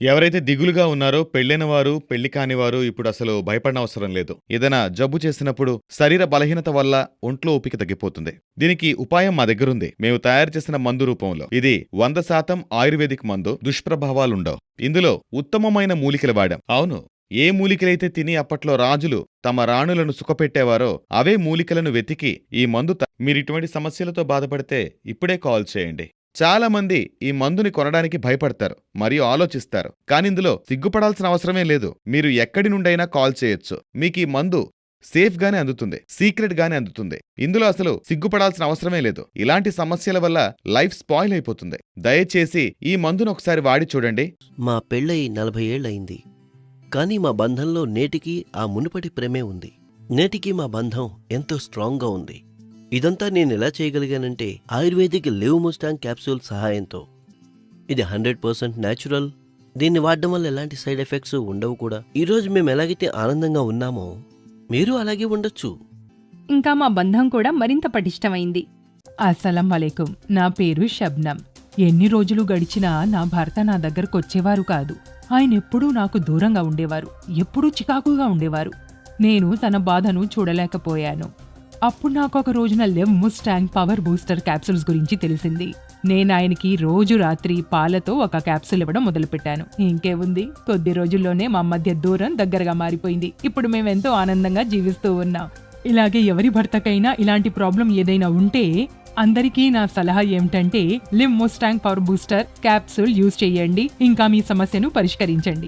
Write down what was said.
ఎవరైతే దిగులుగా ఉన్నారో పెళ్ళైన వారు పెళ్ళి కాని వారు ఇప్పుడు అసలు భయపడనవసరం లేదు. ఏదైనా జబ్బు చేసినప్పుడు శరీర బలహీనత వల్ల ఒంట్లో ఓపిక తగ్గిపోతుంది. దీనికి ఉపాయం మా దగ్గరుంది. మేము తయారు చేసిన మందు రూపంలో. ఇది వంద శాతం ఆయుర్వేదిక్ మందు. దుష్ప్రభావాలుండవు. ఇందులో ఉత్తమమైన మూలికలు వాడాం. అవును. ఏ మూలికలైతే తిని అప్పట్లో రాజులు తమ రాణులను సుఖపెట్టేవారో అవే మూలికలను వెతికి ఈ మందు మీరిటువంటి సమస్యలతో బాధపడితే ఇప్పుడే కాల్ చేయండి. చాలా మంది ఈ మందుని కొనడానికి భయపడతారు మరియు ఆలోచిస్తారు. కానిందులో సిగ్గుపడాల్సిన అవసరమే లేదు. మీరు ఎక్కడి నుండైనా కాల్ చేయొచ్చు. మీకు ఈ మందు సేఫ్ గానే అందుతుంది సీక్రెట్ గానే అందుతుంది. ఇందులో అసలు సిగ్గుపడాల్సిన అవసరమే లేదు. ఇలాంటి సమస్యల వల్ల లైఫ్ స్పాయిల్ అయిపోతుంది. దయచేసి ఈ మందును ఒకసారి వాడి చూడండి. మా పెళ్ళయి నలభై ఏళ్ళయింది. కానీ మా బంధంలో నేటికి ఆ మునుపటి ప్రేమే ఉంది. నేటికి మా బంధం ఎంతో స్ట్రాంగ్గా ఉంది. ఇదంతా నేను ఎలా చేయగలిగానంటే ఆయుర్వేదిక్ లివ్ ముస్టాంగ్ క్యాప్సూల్ సహాయంతో. ఇది హండ్రెడ్ పర్సెంట్ న్యాచురల్. దీన్ని వాడడం వల్ల ఎలాంటి సైడ్ ఎఫెక్ట్స్ ఉండవు కూడా. ఈరోజు మేము ఎలాగైతే ఆనందంగా ఉన్నామో మీరు అలాగే ఉండొచ్చు. ఇంకా మా బంధం కూడా మరింత పటిష్టమైంది. అస్సలం వలైకుం నా పేరు షబ్నం ఎన్ని రోజులు గడిచినా నా భర్త నా దగ్గరకు వచ్చేవారు కాదు. ఆయన ఎప్పుడూ నాకు దూరంగా ఉండేవారు. ఎప్పుడూ చికాకుగా ఉండేవారు. నేను తన బాధను చూడలేకపోయాను. అప్పుడు నాకు ఒక రోజున Lev Mustang power booster capsules గురించి తెలిసింది. నేను ఆయనకి రోజు రాత్రి పాలతో ఒక క్యాప్సూల్ ఇవ్వడం మొదలుపెట్టాను. ఇంకేముంది? కొద్ది రోజుల్లోనే మా మధ్య దూరం దగ్గరగా మారిపోయింది. ఇప్పుడు మేమెంతో ఆనందంగా జీవిస్తూ ఉన్నాం. ఇలాగే ఎవరి భర్తకైనా ఇలాంటి ప్రాబ్లం ఏదైనా ఉంటే అందరికీ నా సలహా ఏమిటంటే Lim Mustang power booster capsule use చేయండి. ఇంకా మీ సమస్యను పరిష్కరించండి.